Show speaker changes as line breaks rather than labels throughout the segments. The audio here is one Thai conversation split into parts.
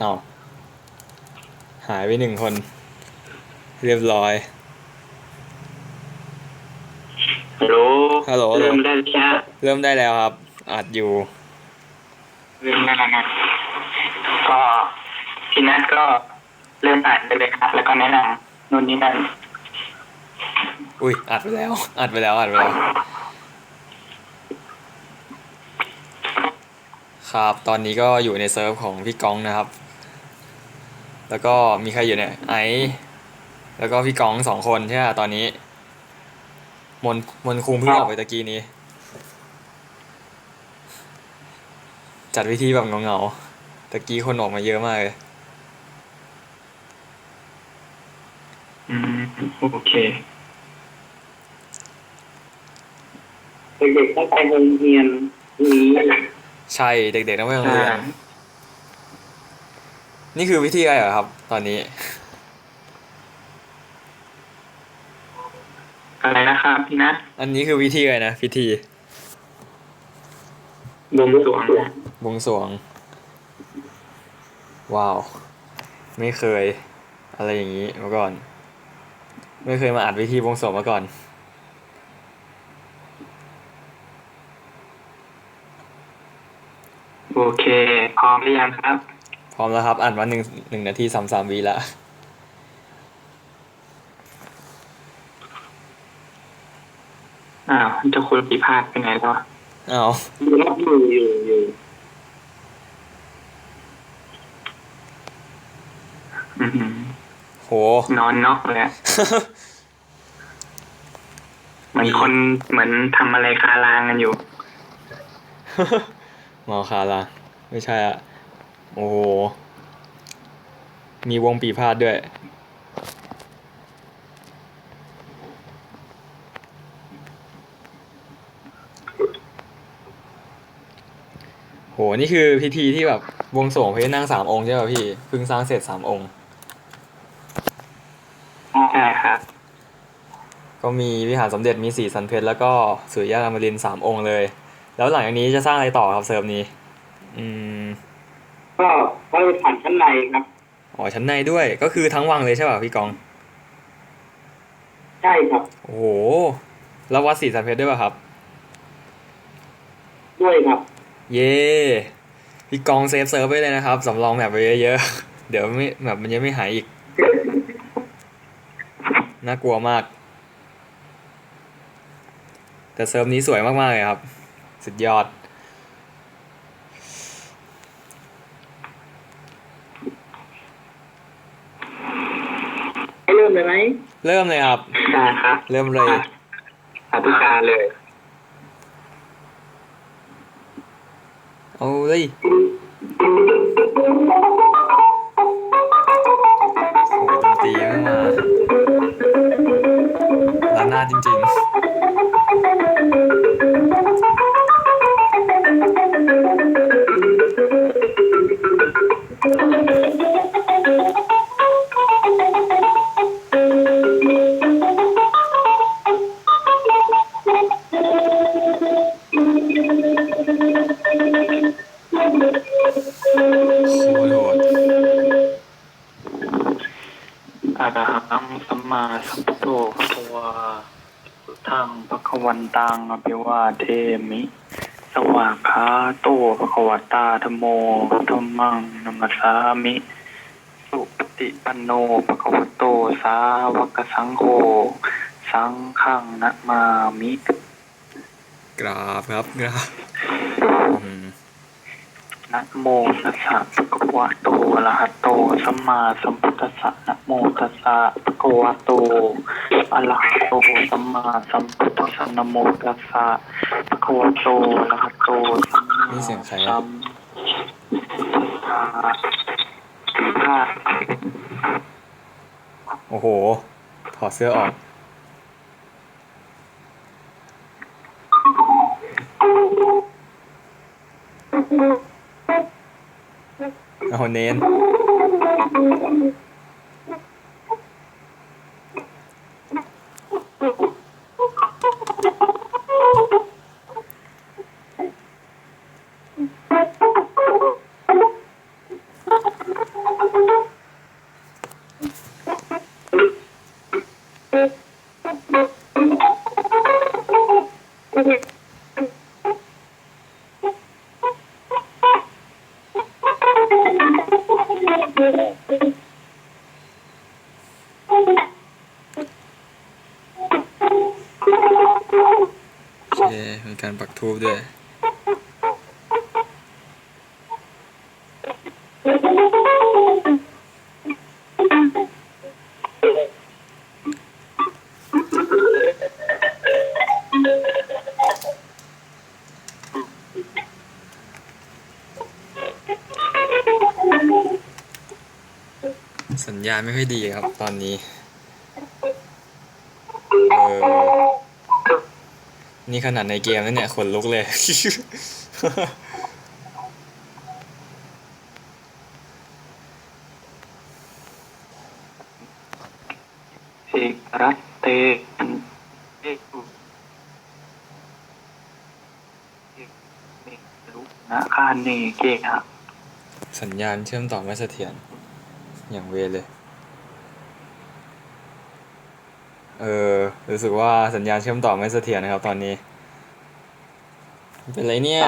เอาหายไปหนึ่งคน เรียบร้อย
ฮัลโหล
ฮัลโหล
เริ่มได้แล้ว
เริ่มได้แล้วครับ อัดอยู่
เริ่มได้แล้วนะก็พี่นัทก็เริ่มอ่านไปเลยครับ แล้วก็แนะนำนู่นนี่นั่น
อุ้ยอัดไปแล้ว อัดไปแล้วอัดไปแล้ว ครับ ตอนนี้ก็อยู่ในเซิร์ฟของพี่ก้องนะครับ แล้วก็มีใครอยู่เนี่ยไอซ์แล้วก็พี่ก้องสองคนใช่ไหมตอนนี้ มนมนคุงเพิ่งออกไปตะกี้นี้ จัดวิธีแบบเงาๆตะกี้คนออกมาเยอะมากเลย
อืมโอเค
เด็กๆต้องไปโรงเรียนนี้
ใช่เด็กๆต้องไปโรงเรียน
ใช่
นี่คือวิธีอะไรเหรอครับ ตอนนี้
อะไรนะครับพี่นัท
อันนี้คือวิธีอะไรนะพิธี
บวงสรวง
บวงสรวง ว้าว ไม่เคย อะไรอย่างนี้มาก่อน ไม่เคยมาอัดวิธีบวงสรวงมาก่อน
โอเค พร้อมหรือยังครับ
พร้อมแล้วครับอัดมาหนึ่งหนึ่งนาทีสามสามวิละ
อ้าวเจะคุณปีพาดไปไหนแล้วอะ
อ้าว
อยู่อยู่อยู่
อื้อหือ
โห
นอนนอกเลยอะเหมือนคนเหมือนทำอะไรคาลางกันอยู่
เมาคาละไม่ใช่อะ โอ้โห มีวงปีพาดด้วย โห นี่คือพิธีที่แบบบวงสรวงพระนั่งสามองค์ใช่ป่ะพี่เพิ่งสร้างเสร็จสามองค์
ใช่ครับ
ก็มีวิหารสมเด็จมีสี่สันเพชรแล้วก็สุริยะอมรินทร์สามองค์เลย แล้วหลังจากนี้จะสร้างอะไรต่อครับเซิร์ฟนี้ อืม
ก็ก็ไปผ่านชั้นในครับ
อ๋อชั้นในด้วยก็คือทั้งวังเลยใช่ป่ะพี่กอง
ใช่ครับ
โอ้โหแล้ววัดสีสันเพชรด้วยป่ะครับ
ด้วยครับ
เย่พี่กองเซฟเซิร์ฟไว้เลยนะครับสำรองแบบไว้เยอะๆ เดี๋ยวไม่แบบมันยังไม่หายอีก น่ากลัวมาก แต่เซิร์ฟนี้สวยมากๆเลยครับ สุดยอด
ให้เริ่มเลยไหม
เริ่มเลยครับ
ได้ครับ
เริ่มเลย
สาธุการเลย
เอาเลย ตัง
อภิวาเทมิ สวากขาโตพระควตาธรรมโมธรรมังนัมสสามิ สุปฏิปันโนภะคะวะโตสาวกสังโฆสังฆังนะมามิ
กราบครับกราบอืม
นะโมตัสสะภะคะวะโตอะระหะโต สัมมาสัมพุทธัสสะนะโมตัสสะภะคะวะโตอะระหะโตสัมมาสัมพุทธัสสะนะโมตัสสะภะคะวะโตอะระหะโตสัมมา
สั
มพุทธัสสะ
โอ้โห ถอดเสื้อออก เอาเน้น ทูบด้วยสัญญาณไม่ค่อยดีครับตอนนี้ นี่ขนาดในเกมแล้วเนี่ยขนลุกเลย
เอกรัตเตเอกอุเอกเอกลุนะคาเนเกะ
สัญญาณเชื่อมต่อไม่เสถียรอย่างเวรเลย เออ รู้สึกว่าสัญญาณเชื่อมต่อไม่เสถียรนะครับตอนนี้ เป็นไรเนี่ย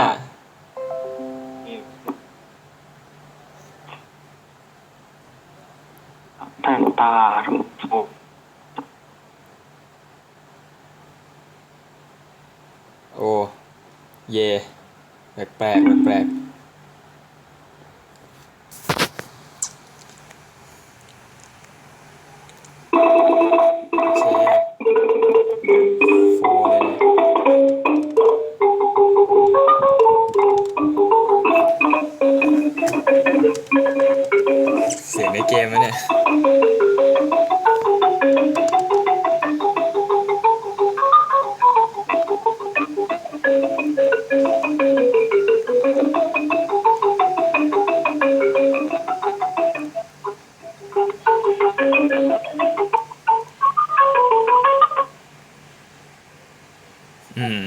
แต่ตารุโส
โอ้ เยแปลกแปลกแปลก อืม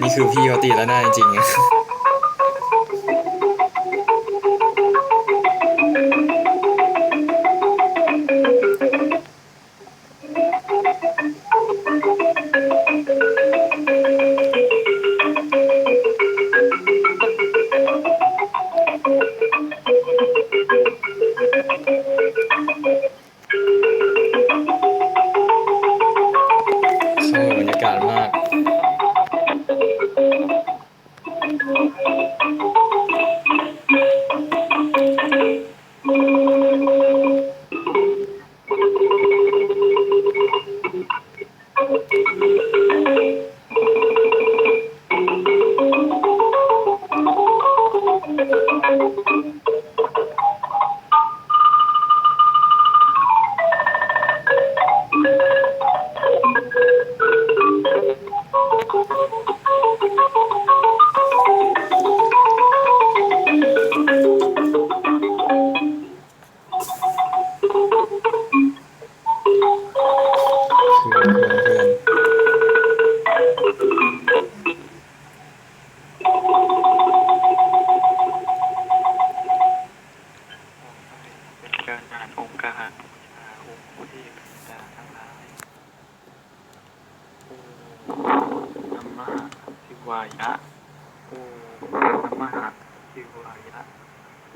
นี่คือพี่เขาตีแล้วหน้าจริงๆ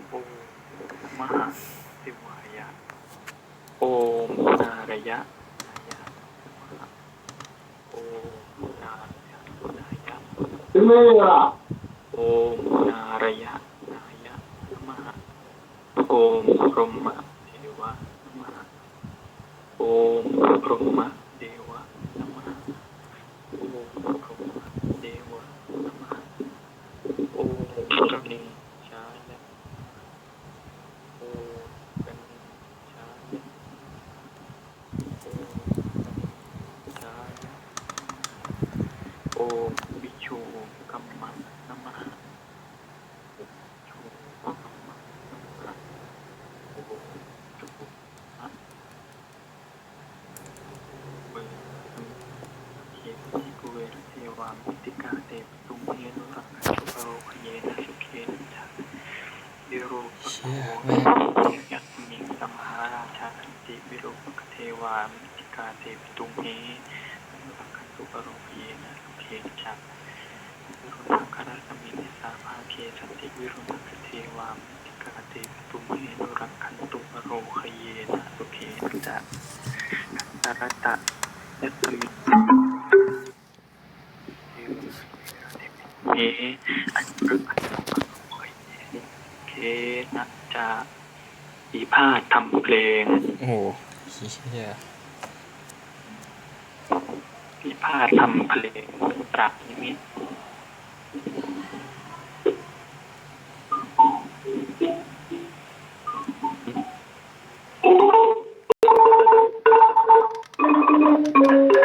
โอ้นมหะสิวายะโอมนารยะนายะนมหะโอมนารยะนายะโอมนารยะนายะนมหะโอมพรหมเทวะนมหะโอมพรหมเทวะนมหะโอมพรหมเทวะนมหะโอมกนิชายะโอมกนิชายะโอมกนิชายะโอมวิชูกัมมันนมหะ ชูกัมมันนมหะโอมชูอะเบอร์เขียนที่กุเวรเท วา มุติกาเตปตุงเยนุรักสุปโรคเยนะสุเคนะจาวิโรปะโค
แม่ง
ยัตมิงสัมหาราชาอันติวิโรปกเทวามุติกาเตปตุงเฮนุรักขันตุปโรคเยนะสุเคนะจาวิรุณังคารสมินิสาภาเคสันติวิรุณังเทวามุติกาเตปตุงเฮนุรักขันตุปโรคเยนะสุเคนะจาตระตะยัตมิ เออันรึกอันเคนะจะอีพาดทำเพลง
โอ้โหเชี่ย
อีพาดทำเพลงตรักนิมิต
อื
ม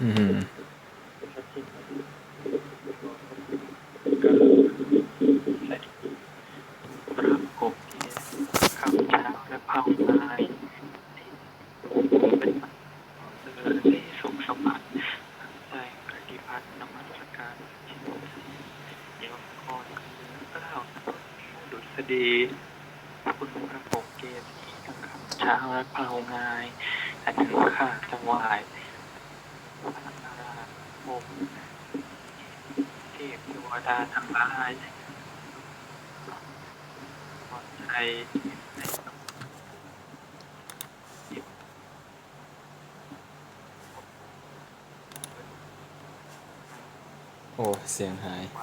ออที่สุขสมบัติใจปฏิพัฒน์นมัสการชินเดี๋ยวก่อนคือเก้าดุษฎีคุณพระปกเกศทั้งข้าพเจ้าและพระนายอันถึงข้าจะไหวาย ผมเทพเทวดาทั้งหลายปลอดภัยใน
โอ้ เสียงหาย
คว